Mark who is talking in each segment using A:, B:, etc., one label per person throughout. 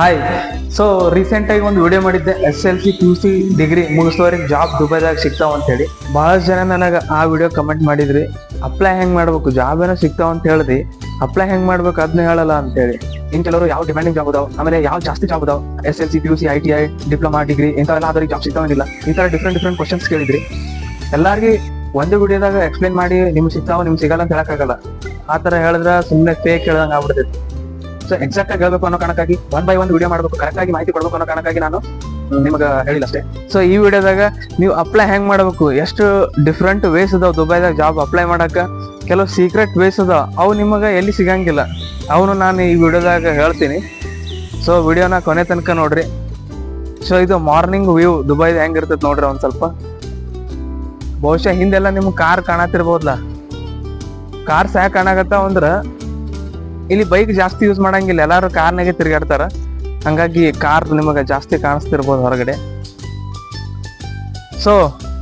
A: Hi so recent ಆಗಿ ಒಂದು video ಮಾಡಿದ್ದೆ. S L C P C degree ಮುಗಿಸೋರಿಗೆ job ದುಬೈದಾಗ ಸಿಗ್ತಾವ ಅಂತ ಹೇಳಿ. ಬಹಳಷ್ಟು ಜನ ನನಗೆ ಆ ವಿಡಿಯೋ ಕಮೆಂಟ್ ಮಾಡಿದ್ರಿ. ಅಪ್ಲೈ ಹೆಂಗೆ ಮಾಡ್ಬೇಕು? ಜಾಬ್ ಏನೋ ಸಿಗ್ತಾವ ಅಂತ ಹೇಳಿದ್ರಿ ಅಪ್ಲೈ ಹೆಂಗೆ ಮಾಡ್ಬೇಕು ಅದನ್ನ ಹೇಳಲ್ಲ ಅಂತ ಹೇಳಿ. ಇನ್ ಕೆಲವರು ಯಾವ ಡಿಮ್ಯಾಂಡಿಂಗ್ ಜಾಬ್ ಅದಾವ? ಆಮೇಲೆ ಯಾವ ಜಾಸ್ತಿ ಜಾಬ್ ಅದಾವ? S L C P U C I T I diploma degree ಇಂಥವೆಲ್ಲ ಅದ್ರಿಗೆ ಜಾಬ್ ಸಿಗ್ತಾವಿಲ್ಲ ಈ ತರ ಡಿಫ್ರೆಂಟ್ ಡಿಫ್ರೆಂಟ್ ಕ್ವಶನ್ಸ್ ಕೇಳಿದ್ರಿ. ಎಲ್ಲಾರ್ಗಿ ಒಂದು ವಿಡಿಯೋದಾಗ ಎಕ್ಸ್ಪ್ಲೈನ್ ಮಾಡಿ ನಿಮ್ಗೆ ಸಿಗ್ತಾವ, ನಿಮ್ಗೆ ಸಿಗಲ್ಲ ಅಂತ ಹೇಳಕ್ಕಾಗಲ್ಲ ಆ ತರ ಹೇಳಿದ್ರೆ ಸುಮ್ಮನೆ ಫೇಕ್ ಹೇಳ್ದಂಗೆ ಆಗ್ಬಿಡ್ತೈತಿ. ಸೊ ಎಕ್ಸಾಕ್ಟ್ ಆಗಿ ಹೇಳ್ಬೇಕು ಅನ್ನೋ ಕಾರಣಕ್ಕಾಗಿ ಒನ್ ಬೈ ಒನ್ ವಿಡಿಯೋ ಮಾಡಬೇಕು ಕರೆಕ್ಟ್ ಆಗಿ ಮಾಹಿತಿ ಕೊಡ್ಬೇಕು ಅನ್ನೋ ಕಾರಣಕ್ಕಾಗಿ ನಾನು ನಿಮಗೆ ಹೇಳಿಲ್ಲ ಅಷ್ಟೇ. ಸೊ ಈ ವಿಡಿಯೋದಾಗ ನೀವು ಅಪ್ಲೈ ಹೆಂಗ್ ಮಾಡಬೇಕು? ಎಷ್ಟು ಡಿಫ್ರೆಂಟ್ ವೇಸ್ ಅದಾವ ದುಬೈದಾಗ ಜಾಬ್ ಅಪ್ಲೈ ಮಾಡಕ? ಕೆಲವು ಸೀಕ್ರೆಟ್ ವೇಸ್ ಅದಾವ ಅವು ನಿಮಗೆ ಎಲ್ಲಿ ಸಿಗಂಗಿಲ್ಲ. ಅವನು ನಾನು ಈ ವಿಡಿಯೋದಾಗ ಹೇಳ್ತೀನಿ. ಸೊ ವಿಡಿಯೋನ ಕೊನೆ ತನಕ ನೋಡ್ರಿ. ಸೊ ಇದು ಮಾರ್ನಿಂಗ್ ವ್ಯೂ ದುಬೈದ ಹೆಂಗಿರ್ತೈತೆ ನೋಡ್ರಿ ಒಂದ್ ಸ್ವಲ್ಪ. ಬಹುಶಃ ಹಿಂದೆಲ್ಲ ನಿಮ್ಗೆ ಕಾರ್ ಕಾಣತಿರ್ಬೋದ್ಲ ಕಾರ್ಸ್ ಯಾಕೆ ಕಾಣಾಗತ್ತ ಅಂದ್ರ ಇಲ್ಲಿ ಬೈಕ್ ಜಾಸ್ತಿ ಯೂಸ್ ಮಾಡಂಗಿಲ್ಲ. ಎಲ್ಲಾರು ಕಾರ್ನಾಗೆ ತಿರುಗಾಡ್ತಾರ. ಹಂಗಾಗಿ ಕಾರ್ ನಿಮಗೆ ಜಾಸ್ತಿ ಕಾಣಿಸ್ತಿರ್ಬೋದು ಹೊರಗಡೆ. ಸೊ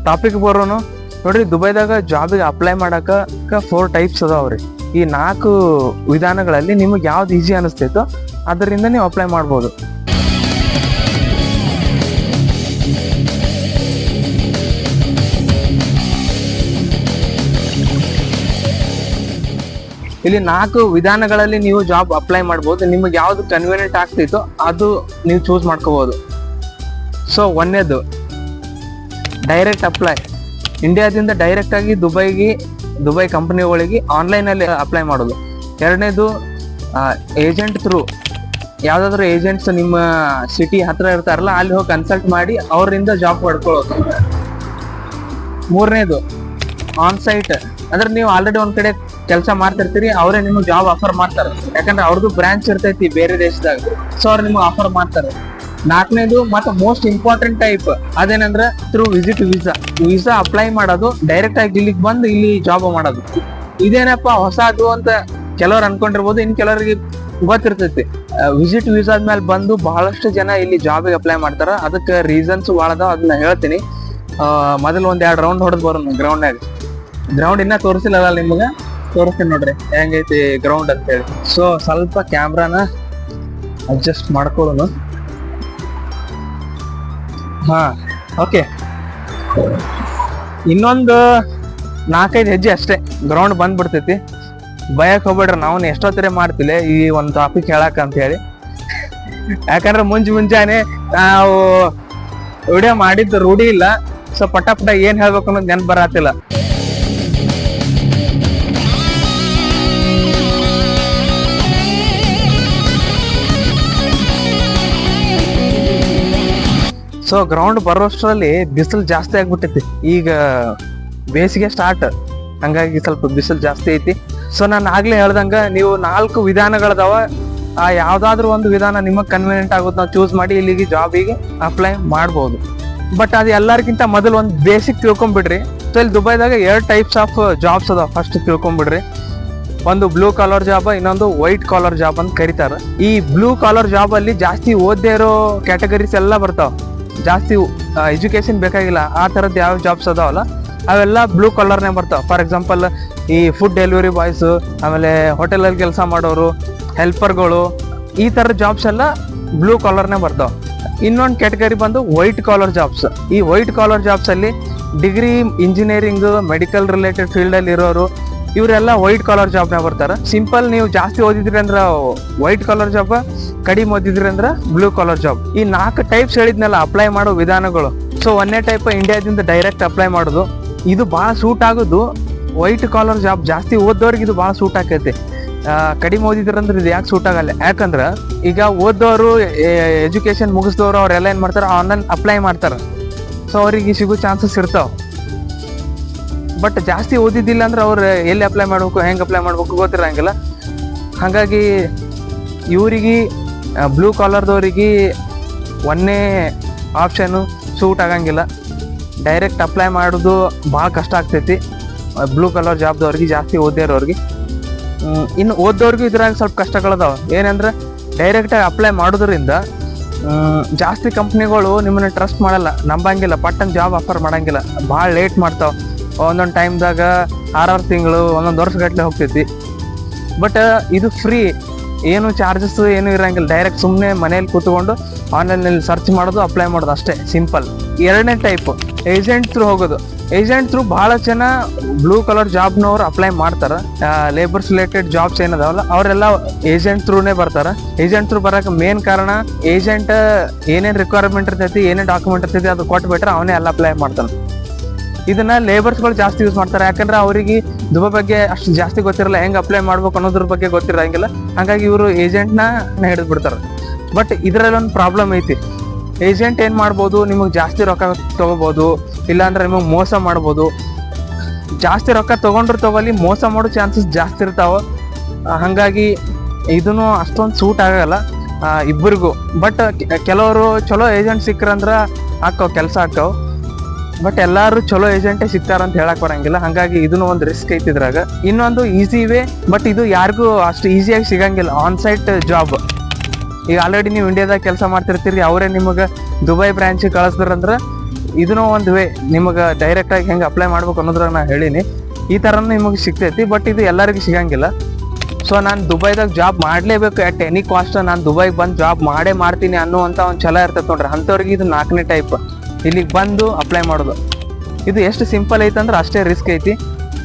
A: ಟಾಪಿಕ್ ಬರೋನು, ನೋಡ್ರಿ ದುಬೈದಾಗ ಜಾಬಿಗೆ ಅಪ್ಲೈ ಮಾಡಕ ಫೋರ್ ಟೈಪ್ಸ್ ಅದಾವ್ರಿ ಈ ನಾಲ್ಕು ವಿಧಾನಗಳಲ್ಲಿ ನಿಮಗೆ ಯಾವ್ದು ಈಸಿ ಅನಿಸ್ತೈತೋ ಅದರಿಂದ ನೀವು ಅಪ್ಲೈ ಮಾಡ್ಬೋದು. ಇಲ್ಲಿ ನಾಲ್ಕು ವಿಧಾನಗಳಲ್ಲಿ ನೀವು ಜಾಬ್ ಅಪ್ಲೈ ಮಾಡ್ಬೋದು. ನಿಮಗೆ ಯಾವ್ದು ಕನ್ವೀನಿಯಂಟ್ ಆಗ್ತಿತ್ತು ಅದು ನೀವು ಚೂಸ್ ಮಾಡ್ಕೋಬೋದು. ಸೊ ಒಂದೇದು ಡೈರೆಕ್ಟ್ ಅಪ್ಲೈ ಇಂಡಿಯಾದಿಂದ ಡೈರೆಕ್ಟ್ ಆಗಿ ದುಬೈಗೆ, ದುಬೈ ಕಂಪ್ನಿಗಳಿಗೆ ಆನ್ಲೈನಲ್ಲಿ ಅಪ್ಲೈ ಮಾಡೋದು. ಎರಡನೇದು ಏಜೆಂಟ್ ಥ್ರೂ ಯಾವುದಾದ್ರೂ ಏಜೆಂಟ್ಸ್ ನಿಮ್ಮ ಸಿಟಿ ಹತ್ರ ಇರ್ತಾರಲ್ಲ, ಅಲ್ಲಿ ಹೋಗಿ ಕನ್ಸಲ್ಟ್ ಮಾಡಿ ಅವರಿಂದ ಜಾಬ್ ಪಡ್ಕೊಳ್ಳೋದು. ಮೂರನೇದು ಆನ್ ಸೈಟ್ ಅಂದ್ರೆ ನೀವು ಆಲ್ರೆಡಿ ಒಂದು ಕಡೆ ಕೆಲಸ ಮಾಡ್ತಿರ್ತೀರಿ, ಅವರೇ ನಿಮ್ಗೆ ಜಾಬ್ ಆಫರ್ ಮಾಡ್ತಾರೆ. ಯಾಕಂದ್ರೆ ಅವ್ರದ್ದು ಬ್ರಾಂಚ್ ಇರ್ತೈತಿ ಬೇರೆ ದೇಶದಾಗ. ಸೊ ಅವ್ರು ನಿಮ್ಗೆ ಆಫರ್ ಮಾಡ್ತಾರೆ. ನಾಲ್ಕನೇದು ಮತ್ತೆ ಮೋಸ್ಟ್ ಇಂಪಾರ್ಟೆಂಟ್ ಟೈಪ್ ಅದೇನಂದ್ರೆ through visit visa visa apply ಮಾಡೋದು ಡೈರೆಕ್ಟ್ ಆಗಿ ಇಲ್ಲಿಗೆ ಬಂದು ಇಲ್ಲಿ ಜಾಬ್ ಮಾಡೋದು. ಇದೇನಪ್ಪ ಹೊಸದು ಅಂತ ಕೆಲವ್ರು ಅನ್ಕೊಂಡಿರ್ಬೋದು, ಇನ್ ಕೆಲವರಿಗೆ ಗೊತ್ತಿರ್ತೈತಿ. ವಿಸಿಟ್ ವೀಸಾ ಮೇಲೆ ಬಂದು ಬಹಳಷ್ಟು ಜನ ಇಲ್ಲಿ ಜಾಬಿಗೆ ಅಪ್ಲೈ ಮಾಡ್ತಾರ. ಅದಕ್ಕೆ ರೀಸನ್ಸ್ ಭಾಳ ಅದಾವ ಅದನ್ನ ಹೇಳ್ತೀನಿ. ಮೊದಲು ಒಂದ್ ಎರಡು ರೌಂಡ್ ಹೊಡೆದ್ ಬರೋಣ ಗ್ರೌಂಡ್ನಾಗ ಗ್ರೌಂಡ್ ಇನ್ನ ತೋರಿಸಿಲ್ಲ ನಿಮ್ಗ? ತೋರಿಸ್ತೀನಿ ನೋಡ್ರಿ, ಹೆಂಗೈತಿ ಗ್ರೌಂಡ್ ಅಂತ ಹೇಳಿ. ಸೊ ಸ್ವಲ್ಪ ಕ್ಯಾಮ್ರಾನ ಅಡ್ಜಸ್ಟ್ ಮಾಡ್ಕೊಳ್ಳೋಣ. ಹಾ ಓಕೆ ಇನ್ನೊಂದು ನಾಲ್ಕೈದು ಹೆಜ್ಜೆ ಅಷ್ಟೇ ಗ್ರೌಂಡ್ ಬಂದ್ಬಿಡ್ತೈತಿ. ಭಯಕ್ಕೆ ಹೋಗ್ಬೇಡ್ರಿ ನಾವು ಎಷ್ಟೊತ್ತರೆ ಮಾಡ್ತಿಲ್ಲ ಈ ಒಂದು ಟಾಪಿಕ್ ಹೇಳಕ್ ಅಂತ ಹೇಳಿ. ಯಾಕಂದ್ರೆ ಮುಂಜ್ ಮುಂಜಾನೆ ನಾವು ವಿಡಿಯೋ ಮಾಡಿದ್ದು ರೂಢಿ ಇಲ್ಲ. ಸೊ ಪಟ ಪಟ ಏನ್ ಹೇಳ್ಬೇಕು ಅನ್ನೋದು ನೆನ್ಪು ಬರತ್ತಿಲ್ಲ ಸೊ ಗ್ರೌಂಡ್ ಬರೋಷ್ಟರಲ್ಲಿ ಬಿಸಿಲು ಜಾಸ್ತಿ ಆಗ್ಬಿಟ್ಟೈತಿ. ಈಗ ಬೇಸಿಗೆ ಸ್ಟಾರ್ಟ್ ಹಂಗಾಗಿ ಸ್ವಲ್ಪ ಬಿಸಿಲು ಜಾಸ್ತಿ ಐತಿ. ಸೊ ನಾನು ಆಗ್ಲೇ ಹೇಳ್ದಂಗ ನೀವು ನಾಲ್ಕು ವಿಧಾನಗಳದಾವ. ಆ ಯಾವ್ದಾದ್ರು ಒಂದು ವಿಧಾನ ನಿಮಗೆ ಕನ್ವೀನಿಯಂಟ್ ಆಗುತ್ತೆ ನಾವು ಚೂಸ್ ಮಾಡಿ ಇಲ್ಲಿಗೆ ಜಾಬಿಗೆ ಅಪ್ಲೈ ಮಾಡ್ಬೋದು. ಬಟ್ ಅದು ಎಲ್ಲರಿಗಿಂತ ಮೊದಲು ಒಂದು ಬೇಸಿಕ್ ತಿಳ್ಕೊಂಬಿಡ್ರಿ. ಸೊ ಇಲ್ಲಿ ದುಬೈದಾಗ ಎರಡು ಟೈಪ್ಸ್ ಆಫ್ ಜಾಬ್ಸ್ ಅದಾವ. ಫಸ್ಟ್ ತಿಳ್ಕೊಂಬಿಡ್ರಿ. ಒಂದು ಬ್ಲೂ ಕಾಲರ್ ಜಾಬ್ ಇನ್ನೊಂದು ವೈಟ್ ಕಾಲರ್ ಜಾಬ್ ಅಂತ ಕರೀತಾರೆ. ಈ ಬ್ಲೂ ಕಾಲರ್ ಜಾಬ್ ಅಲ್ಲಿ ಜಾಸ್ತಿ ಓದ್ದೇ ಇರೋ ಕ್ಯಾಟಗರೀಸ್ ಎಲ್ಲ ಬರ್ತಾವ. ಜಾಸ್ತಿ ಎಜುಕೇಶನ್ ಬೇಕಾಗಿಲ್ಲ, ಆ ಥರದ್ದು ಯಾವ ಜಾಬ್ಸ್ ಅದಾವಲ್ಲ, ಅವೆಲ್ಲ ಬ್ಲೂ ಕಲರ್ನೇ ಬರ್ತಾವ. ಫಾರ್ ಎಕ್ಸಾಂಪಲ್ ಈ ಫುಡ್ ಡೆಲಿವರಿ ಬಾಯ್ಸು ಆಮೇಲೆ ಹೋಟೆಲಲ್ಲಿ ಕೆಲಸ ಮಾಡೋರು ಹೆಲ್ಪರ್ಗಳು ಈ ಥರದ ಜಾಬ್ಸ್ ಎಲ್ಲ ಬ್ಲೂ ಕಾಲರ್ನೇ ಬರ್ತಾವೆ. ಇನ್ನೊಂದು ಕ್ಯಾಟಗರಿ ಬಂದು ವೈಟ್ ಕಾಲರ್ ಜಾಬ್ಸ್ ಈ ವೈಟ್ ಕಾಲರ್ ಜಾಬ್ಸಲ್ಲಿ ಡಿಗ್ರಿ ಇಂಜಿನಿಯರಿಂಗ್ ಮೆಡಿಕಲ್ ರಿಲೇಟೆಡ್ ಫೀಲ್ಡಲ್ಲಿ ಇರೋರು ಇವರೆಲ್ಲ ವೈಟ್ ಕಾಲರ್ ಜಾಬ್ನ ಬರ್ತಾರೆ. ಸಿಂಪಲ್ ನೀವು ಜಾಸ್ತಿ ಓದಿದ್ರಿ ಅಂದ್ರೆ ವೈಟ್ ಕಾಲರ್ ಜಾಬ್ ಕಡಿಮೆ ಓದಿದ್ರಿ ಅಂದ್ರ ಬ್ಲೂ ಕಾಲರ್ ಜಾಬ್ ಈ ನಾಲ್ಕು ಟೈಪ್ಸ್ ಹೇಳಿದ್ನಲ್ಲ ಅಪ್ಲೈ ಮಾಡೋ ವಿಧಾನಗಳು. ಸೊ ಒಂದೇ ಟೈಪ್ ಇಂಡಿಯಾದಿಂದ ಡೈರೆಕ್ಟ್ ಅಪ್ಲೈ ಮಾಡೋದು. ಇದು ಭಾಳ ಸೂಟ್ ಆಗೋದು. ವೈಟ್ ಕಾಲರ್ ಜಾಬ್ ಜಾಸ್ತಿ ಓದೋರಿಗೆ ಇದು ಭಾಳ ಸೂಟ್ ಆಕೈತಿ. ಕಡಿಮೆ ಓದಿದ್ರಂದ್ರೆ ಇದು ಯಾಕೆ ಸೂಟ್ ಆಗಲ್ಲ. ಯಾಕಂದ್ರೆ ಈಗ ಓದೋರು ಎಜುಕೇಶನ್ ಮುಗಿಸಿದವರು ಅವರೆಲ್ಲ ಏನು ಮಾಡ್ತಾರೆ ಆನ್ಲೈನ್ ಅಪ್ಲೈ ಮಾಡ್ತಾರೆ. ಸೊ ಅವ್ರಿಗೆ ಸಿಗೋ ಚಾನ್ಸಸ್ ಇರ್ತಾವ. ಬಟ್ ಜಾಸ್ತಿ ಓದಿದ್ದಿಲ್ಲ ಅಂದ್ರೆ ಅವ್ರು ಎಲ್ಲಿ ಅಪ್ಲೈ ಮಾಡ್ಬೇಕು, ಹೆಂಗೆ ಅಪ್ಲೈ ಮಾಡ್ಬೇಕು ಗೊತ್ತಿರಂಗಿಲ್ಲ. ಹಾಗಾಗಿ ಇವರಿಗೆ ಬ್ಲೂ ಕಾಲರ್ದವ್ರಿಗೆ ಒಂದೇ ಆಪ್ಷನ್ನು ಸೂಟ್ ಆಗಂಗಿಲ್ಲ. ಡೈರೆಕ್ಟ್ ಅಪ್ಲೈ ಮಾಡೋದು ಭಾಳ ಕಷ್ಟ ಆಗ್ತೈತಿ. ಬ್ಲೂ ಕಲರ್ ಜಾಬ್ದವ್ರಿಗೆ ಜಾಸ್ತಿ ಓದಿರೋರಿಗೆ. ಇನ್ನು ಓದೋರ್ಗೂ ಇದ್ರಾಗ ಸ್ವಲ್ಪ ಕಷ್ಟಗಳದಾವೆ ಏನಂದ್ರೆ ಡೈರೆಕ್ಟಾಗಿ ಅಪ್ಲೈ ಮಾಡೋದ್ರಿಂದ ಜಾಸ್ತಿ ಕಂಪ್ನಿಗಳು ನಿಮ್ಮನ್ನ ಟ್ರಸ್ಟ್ ಮಾಡಲ್ಲ, ನಂಬಂಗಿಲ್ಲ ಪಟ್ಟನ್ ಜಾಬ್ ಆಫರ್ ಮಾಡಂಗಿಲ್ಲ, ಭಾಳ ಲೇಟ್ ಮಾಡ್ತಾವ. ಒಂದೊಂದು ಟೈಮ್ದಾಗ ಆರಾರು ತಿಂಗಳು, ಒಂದೊಂದು ವರ್ಷಗಟ್ಟಲೆ ಹೋಗ್ತೈತಿ. ಬಟ್ ಇದು ಫ್ರೀ ಏನು ಚಾರ್ಜಸ್ ಏನು ಇರಂಗಿಲ್ಲ. ಡೈರೆಕ್ಟ್ ಸುಮ್ಮನೆ ಮನೇಲಿ ಕೂತ್ಕೊಂಡು ಆನ್ಲೈನಲ್ಲಿ ಸರ್ಚ್ ಮಾಡೋದು ಅಪ್ಲೈ ಮಾಡೋದು ಅಷ್ಟೇ. ಸಿಂಪಲ್ ಎರಡನೇ ಟೈಪ್ ಏಜೆಂಟ್ ಥ್ರೂ ಹೋಗೋದು. ಏಜೆಂಟ್ ಥ್ರೂ ಭಾಳ ಜನ ಬ್ಲೂ ಕಲರ್ ಜಾಬ್ನವ್ರು ಅಪ್ಲೈ ಮಾಡ್ತಾರೆ. ಲೇಬರ್ ರಿಲೇಟೆಡ್ ಜಾಬ್ಸ್ ಏನದಾವಲ್ಲ, ಅವರೆಲ್ಲ ಏಜೆಂಟ್ ಥ್ರೂನೇ ಬರ್ತಾರೆ. ಏಜೆಂಟ್ ಥ್ರೂ ಬರೋಕೆ ಮೇನ್ ಕಾರಣ ಏಜೆಂಟ್ ಏನೇನು ರಿಕ್ವೈರ್ಮೆಂಟ್ ಇರ್ತೈತಿ, ಏನೇನು ಡಾಕ್ಯುಮೆಂಟ್ ಇರ್ತೈತಿ, ಅದು ಕೊಟ್ಬಿಟ್ರೆ ಅವನೇ ಎಲ್ಲ ಅಪ್ಲೈ ಮಾಡ್ತಾನೆ. ಇದನ್ನ ಲೇಬರ್ಸ್ಗಳು ಜಾಸ್ತಿ ಯೂಸ್ ಮಾಡ್ತಾರೆ. ಯಾಕಂದ್ರೆ ಅವರಿಗೆ ದುಬ ಬಗ್ಗೆ ಅಷ್ಟು ಜಾಸ್ತಿ ಗೊತ್ತಿರಲ್ಲ, ಹೆಂಗ್ ಅಪ್ಲೈ ಮಾಡ್ಬೇಕು ಅನ್ನೋದ್ರ ಬಗ್ಗೆ ಗೊತ್ತಿರಂಗಿಲ್ಲ. ಹಾಗಾಗಿ ಇವರು ಏಜೆಂಟ್ನ ಹಿಡಿದು ಬಿಡ್ತಾರೆ ಬಟ್ ಇದರಲ್ಲಿ ಒಂದು ಪ್ರಾಬ್ಲಮ್ ಐತಿ. ಏಜೆಂಟ್ ಏನ್ ಮಾಡ್ಬೋದು? ನಿಮಗೆ ಜಾಸ್ತಿ ರೊಕ್ಕ ತಗೋಬಹುದು ಇಲ್ಲಾಂದ್ರೆ ನಿಮಗೆ ಮೋಸ ಮಾಡ್ಬೋದು. ಜಾಸ್ತಿ ರೊಕ್ಕ ತಗೊಂಡ್ರು ತಗೋಲಿ, ಮೋಸ ಮಾಡೋ ಚಾನ್ಸಸ್ ಜಾಸ್ತಿ ಇರ್ತಾವ. ಹಾಗಾಗಿ ಇದನ್ನು ಅಷ್ಟೊಂದು ಸೂಟ್ ಆಗಲ್ಲ ಇಬ್ಬರಿಗೂ ಬಟ್ ಕೆಲವರು ಚಲೋ ಏಜೆಂಟ್ ಸಿಕ್ಕ್ರಂದ್ರ ಹಾಕವ್ ಕೆಲಸ ಹಾಕವ್ ಬಟ್ ಎಲ್ಲಾರು ಚಲೋ ಏಜೆಂಟೇ ಸಿಗ್ತಾರ ಅಂತ ಹೇಳಕ್ ಬರಂಗಿಲ್ಲ. ಹಂಗಾಗಿ ಇದನ್ನು ಒಂದು ರಿಸ್ಕ್ ಐತಿ ಇದ್ರಾಗ. ಇನ್ನೊಂದು ಈಸಿ ವೇ ಬಟ್ ಇದು ಯಾರಿಗೂ ಅಷ್ಟು ಈಸಿಯಾಗಿ ಸಿಗಂಗಿಲ್ಲ. ಆನ್ ಸೈಟ್ ಜಾಬ್ ಈಗ ಆಲ್ರೆಡಿ ನೀವು ಇಂಡಿಯಾದಾಗ ಕೆಲಸ ಮಾಡ್ತಿರ್ತೀರಿ, ಅವರೇ ನಿಮಗೆ ದುಬೈ ಬ್ರಾಂಚ್ ಕಳಿಸ್ತಾರಂದ್ರ ಇದನ್ನೂ ಒಂದು ವೇ ನಿಮಗೆ ಡೈರೆಕ್ಟ್ ಆಗಿ ಹೆಂಗೆ ಅಪ್ಲೈ ಮಾಡ್ಬೇಕು ಅನ್ನೋದ್ರಾಗ ನಾ ಹೇಳೀನಿ. ಈ ಥರನೂ ನಿಮಗೆ ಸಿಗ್ತೈತಿ ಬಟ್ ಇದು ಎಲ್ಲರಿಗೂ ಸಿಗಂಗಿಲ್ಲ. ಸೊ ನಾನು ದುಬೈದಾಗ ಜಾಬ್ ಮಾಡಲೇಬೇಕು ಅಟ್ ಎನಿ ಕಾಸ್ಟ್ ನಾನು ದುಬೈಗೆ ಬಂದು ಜಾಬ್ ಮಾಡೇ ಮಾಡ್ತೀನಿ ಅನ್ನುವಂಥ ಒಂದು ಛಲ ಇರ್ತೈತೆ ನೋಡ್ರಿ. ಅಂಥವ್ರಿಗೆ ಇದು ನಾಲ್ಕನೇ ಟೈಪ್ ಇಲ್ಲಿಗೆ ಬಂದು ಅಪ್ಲೈ ಮಾಡೋದು. ಇದು ಎಷ್ಟು ಸಿಂಪಲ್ ಐತೆ ಅಂದ್ರೆ ಅಷ್ಟೇ ರಿಸ್ಕ್ ಐತಿ.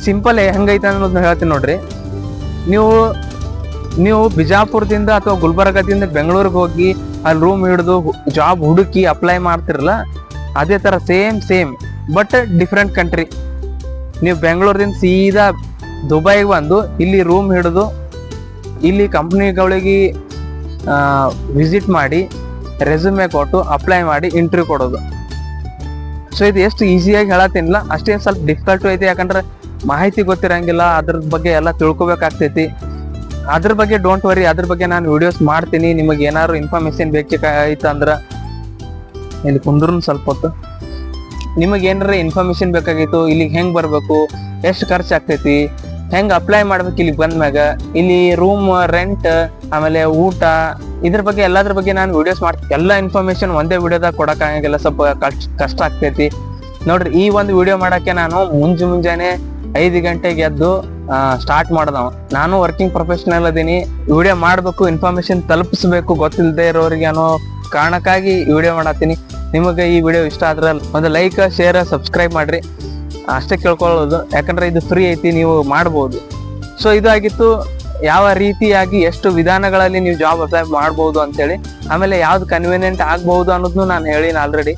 A: ಸಿಂಪಲ್ ಹೆಂಗೈತೆ ಅನ್ನೋದನ್ನ ಹೇಳ್ತೀನಿ ನೋಡ್ರಿ. ನೀವು ನೀವು ಬಿಜಾಪುರದಿಂದ ಅಥವಾ ಗುಲ್ಬರ್ಗದಿಂದ ಬೆಂಗಳೂರಿಗೆ ಹೋಗಿ ಅಲ್ಲಿ ರೂಮ್ ಹಿಡಿದು ಜಾಬ್ ಹುಡುಕಿ ಅಪ್ಲೈ ಮಾಡ್ತಿರಲ್ಲ, ಅದೇ ಥರ same same but different country ನೀವು ಬೆಂಗಳೂರಿಂದ ಸೀದಾ ದುಬೈಗೆ ಬಂದು ಇಲ್ಲಿ ರೂಮ್ ಹಿಡಿದು ಇಲ್ಲಿ ಕಂಪ್ನಿಗಳಿಗೆ ವಿಸಿಟ್ ಮಾಡಿ ರೆಸ್ಯೂಮೆ ಕೊಟ್ಟು ಅಪ್ಲೈ ಮಾಡಿ ಇಂಟ್ರ್ಯೂ ಕೊಡೋದು. ಸೊ ಇದು ಎಷ್ಟು ಈಸಿಯಾಗಿ ಹೇಳತ್ತೀನಿಲ್ಲ. ಅಷ್ಟೇ ಸ್ವಲ್ಪ ಡಿಫಿಕಲ್ಟು ಐತಿ. ಯಾಕಂದ್ರೆ ಮಾಹಿತಿ ಗೊತ್ತಿರಂಗಿಲ್ಲ. ಅದ್ರ ಬಗ್ಗೆ ಎಲ್ಲ ತಿಳ್ಕೊಬೇಕಾಗ್ತೈತಿ. ಅದ್ರ ಬಗ್ಗೆ ಡೋಂಟ್ ವರಿ ಅದ್ರ ಬಗ್ಗೆ ನಾನು ವಿಡಿಯೋಸ್ ಮಾಡ್ತೀನಿ. ನಿಮಗೆ ಏನಾದ್ರು ಇನ್ಫಾರ್ಮೇಶನ್ ಅಂದ್ರೆ ಇಲ್ಲಿ ಕುಂದ್ರು ಸ್ವಲ್ಪ ಹೊತ್ತು. ನಿಮಗೆ ಏನಾರ ಇನ್ಫಾರ್ಮೇಶನ್ ಬೇಕಾಗಿತ್ತು, ಇಲ್ಲಿಗೆ ಹೆಂಗೆ ಬರಬೇಕು, ಎಷ್ಟು ಖರ್ಚು ಆಗ್ತೈತಿ ಹೆಂಗ್ ಅಪ್ಲೈ ಮಾಡ್ಬೇಕು ಇಲ್ಲಿಗೆ ಬಂದ್ಮ್ಯಾಗ? ಇಲ್ಲಿ ರೂಮ್ ರೆಂಟ್ ಆಮೇಲೆ ಊಟ, ಇದ್ರ ಬಗ್ಗೆ, ಎಲ್ಲದ್ರ ಬಗ್ಗೆ ನಾನು ವಿಡಿಯೋಸ್ ಮಾಡ್ತೀನಿ ಎಲ್ಲ ಇನ್ಫಾರ್ಮೇಶನ್ ಒಂದೇ ವಿಡಿಯೋದಾಗ ಕೊಡಕ್ ಆಗಂಗಿಲ್ಲ. ಸ್ವಲ್ಪ ಕಷ್ಟ ಆಗ್ತೈತಿ. ನೋಡ್ರಿ, ಈ ಒಂದು ವಿಡಿಯೋ ಮಾಡಕ್ಕೆ ನಾನು ಮುಂಜು ಮುಂಜಾನೆ ಐದು ಗಂಟೆಗೆ ಎದ್ದು ಸ್ಟಾರ್ಟ್ ಮಾಡ್ದವ. ನಾನು ವರ್ಕಿಂಗ್ ಪ್ರೊಫೆಷನಲ್ ಅದೀನಿ. ವಿಡಿಯೋ ಮಾಡಬೇಕು ಇನ್ಫಾರ್ಮೇಶನ್ ತಲುಪಿಸ್ಬೇಕು ಗೊತ್ತಿಲ್ಲದೆ ಇರೋರಿಗೆ ಅನ್ನೋ ಕಾರಣಕ್ಕಾಗಿ ವಿಡಿಯೋ ಮಾಡತ್ತೀನಿ. ನಿಮಗೆ ಈ ವಿಡಿಯೋ ಇಷ್ಟ ಆದ್ರೆ ಒಂದು ಲೈಕ್ ಶೇರ್ ಸಬ್ಸ್ಕ್ರೈಬ್ ಮಾಡ್ರಿ. ಅಷ್ಟೇ ಕೇಳ್ಕೊಳ್ಳೋದು. ಯಾಕಂದ್ರೆ ಇದು ಫ್ರೀ ಐತಿ, ನೀವು ಮಾಡ್ಬೋದು. ಸೊ ಇದಾಗಿತ್ತು. ಯಾವ ರೀತಿಯಾಗಿ ಎಷ್ಟು ವಿಧಾನಗಳಲ್ಲಿ ನೀವು ಜಾಬ್ ಅಪ್ಲೈ ಮಾಡ್ಬೋದು ಅಂತೇಳಿ. ಆಮೇಲೆ ಯಾವ್ದು ಕನ್ವೀನಿಯೆಂಟ್ ಆಗ್ಬಹುದು ಅನ್ನೋದನ್ನು ನಾನು ಹೇಳಿನ ಆಲ್ರೆಡಿ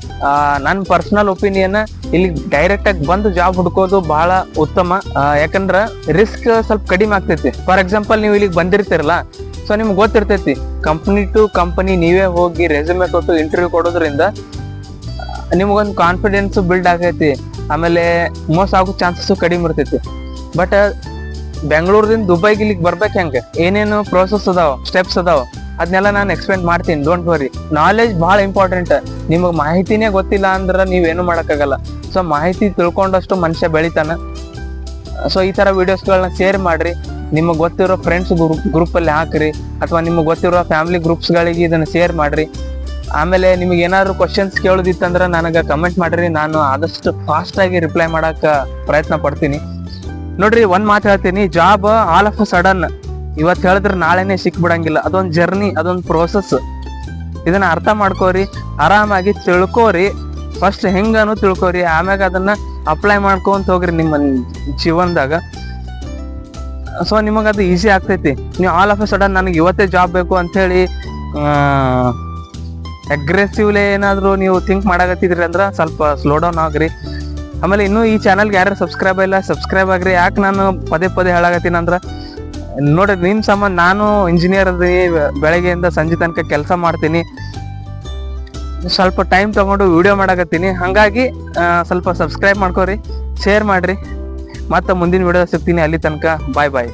A: ನನ್ನ ಪರ್ಸನಲ್ ಒಪಿನಿಯನ್ ಇಲ್ಲಿ ಡೈರೆಕ್ಟ್ ಆಗಿ ಬಂದು ಜಾಬ್ ಹುಡ್ಕೋದು ಬಹಳ ಉತ್ತಮ. ಯಾಕಂದ್ರ ರಿಸ್ಕ್ ಸ್ವಲ್ಪ ಕಡಿಮೆ ಆಗ್ತೈತಿ. ಫಾರ್ ಎಕ್ಸಾಂಪಲ್ ನೀವು ಇಲ್ಲಿಗೆ ಬಂದಿರ್ತೀರಲ್ಲ ಸೊ ನಿಮ್ಗೆ ಗೊತ್ತಿರ್ತೈತಿ ಕಂಪ್ನಿ ಟು ಕಂಪನಿ ನೀವೇ ಹೋಗಿ ರೆಸ್ಯೂಮೆ ಕೊಟ್ಟು ಇಂಟರ್ವ್ಯೂ ಕೊಡೋದ್ರಿಂದ ನಿಮಗೊಂದು ಕಾನ್ಫಿಡೆನ್ಸ್ ಬಿಲ್ಡ್ ಆಗೈತಿ. ಆಮೇಲೆ ಮೋಸ ಆಗೋ ಚಾನ್ಸಸ್ ಕಡಿಮೆ ಇರ್ತೈತಿ. ಬಟ್ ಬೆಂಗಳೂರಿಂದ ದುಬೈಗೆ ಇಲ್ಲಿಗೆ ಬರ್ಬೇಕು ಹೆಂಗೆ? ಏನೇನು ಪ್ರೋಸೆಸ್ ಅದಾವ ಸ್ಟೆಪ್ಸ್ ಅದಾವ. ಅದನ್ನೆಲ್ಲ ನಾನು ಎಕ್ಸ್ಪ್ಲೇನ್ ಮಾಡ್ತೀನಿ ಡೋಂಟ್ ವರಿ ನಾಲೆಜ್ ಭಾಳ ಇಂಪಾರ್ಟೆಂಟ್ ನಿಮಗೆ ಮಾಹಿತಿನೇ ಗೊತ್ತಿಲ್ಲ ಅಂದ್ರೆ ನೀವೇನು ಮಾಡೋಕ್ಕಾಗಲ್ಲ. ಸೊ ಮಾಹಿತಿ ತಿಳ್ಕೊಂಡಷ್ಟು ಮನುಷ್ಯ ಬೆಳಿತಾನೆ. ಸೊ ಈ ಥರ ವೀಡಿಯೋಸ್ಗಳನ್ನ ಶೇರ್ ಮಾಡಿರಿ. ನಿಮಗೆ ಗೊತ್ತಿರೋ ಫ್ರೆಂಡ್ಸ್ ಗ್ರೂಪ್ ಗ್ರೂಪಲ್ಲಿ ಹಾಕಿರಿ. ಅಥವಾ ನಿಮಗೆ ಗೊತ್ತಿರೋ ಫ್ಯಾಮಿಲಿ ಗ್ರೂಪ್ಸ್ಗಳಿಗೆ ಇದನ್ನು ಶೇರ್ ಮಾಡ್ರಿ. ಆಮೇಲೆ ನಿಮಗೆ ಏನಾದ್ರು ಕ್ವಶನ್ಸ್ ಕೇಳೋದಿತ್ತಂದ್ರೆ ನನಗೆ ಕಮೆಂಟ್ ಮಾಡ್ರಿ. ನಾನು ಆದಷ್ಟು ಫಾಸ್ಟ್ ಆಗಿ ರಿಪ್ಲೈ ಮಾಡಕ ಪ್ರಯತ್ನ ಪಡ್ತೀನಿ. ನೋಡ್ರಿ, ಒಂದ್ ಮಾತು ಹೇಳ್ತೀನಿ. ಜಾಬ್ ಆಲ್ ಆಫ್ ಸಡನ್ ಇವತ್ತು ಹೇಳಿದ್ರೆ ನಾಳೆನೆ ಸಿಕ್ಬಿಡಂಗಿಲ್ಲ. ಅದೊಂದು ಜರ್ನಿ ಅದೊಂದು ಪ್ರೋಸೆಸ್ ಇದನ್ನ ಅರ್ಥ ಮಾಡ್ಕೋರಿ, ಆರಾಮಾಗಿ ತಿಳ್ಕೋರಿ. ಫಸ್ಟ್ ಹೆಂಗನು ತಿಳ್ಕೋರಿ. ಆಮ್ಯಾಗ ಅದನ್ನ ಅಪ್ಲೈ ಮಾಡ್ಕೊಂತ ಹೋಗ್ರಿ ನಿಮ್ಮ ಜೀವನದಾಗ. ಸೊ ನಿಮಗೆ ಅದು ಈಸಿ ಆಗ್ತೈತಿ. ನೀವು ಆಲ್ ಆಫ್ ಎ ಸಡನ್ ನನಗೆ ಇವತ್ತೇ ಜಾಬ್ ಬೇಕು ಅಂತೇಳಿ ಅಗ್ರೆಸಿವ್ಲಿ ಏನಾದರೂ ನೀವು ಥಿಂಕ್ ಮಾಡಕತ್ತಿದ್ರಿ ಅಂದ್ರೆ ಸ್ವಲ್ಪ ಸ್ಲೋ ಡೌನ್ ಆಗ್ರಿ. ಆಮೇಲೆ ಇನ್ನೂ ಈ ಚಾನಲ್ಗೆ ಯಾರು ಸಬ್ಸ್ಕ್ರೈಬ್ ಇಲ್ಲ ಸಬ್ಸ್ಕ್ರೈಬ್ ಆಗ್ರಿ. ಯಾಕೆ ನಾನು ಪದೇ ಪದೇ ಹೇಳಾಗತ್ತೀನಿ ಅಂದ್ರೆ, ನೋಡ್ರಿ ನಿಮ್ಮ ಸಂಬಂಧ ನಾನು ಇಂಜಿನಿಯರ್ ಅದೀನಿ ಬೆಳಗ್ಗೆಯಿಂದ ಸಂಜೆ ತನಕ ಕೆಲಸ ಮಾಡ್ತೀನಿ. ಸ್ವಲ್ಪ ಟೈಮ್ ತಗೊಂಡು ವಿಡಿಯೋ ಮಾಡಕತ್ತೀನಿ. ಹಾಗಾಗಿ ಸ್ವಲ್ಪ ಸಬ್ಸ್ಕ್ರೈಬ್ ಮಾಡ್ಕೋರಿ ಶೇರ್ ಮಾಡ್ರಿ. ಮತ್ತೆ ಮುಂದಿನ ವಿಡಿಯೋ ಸಿಗ್ತೀನಿ ಅಲ್ಲಿ ತನಕ. ಬಾಯ್ ಬಾಯ್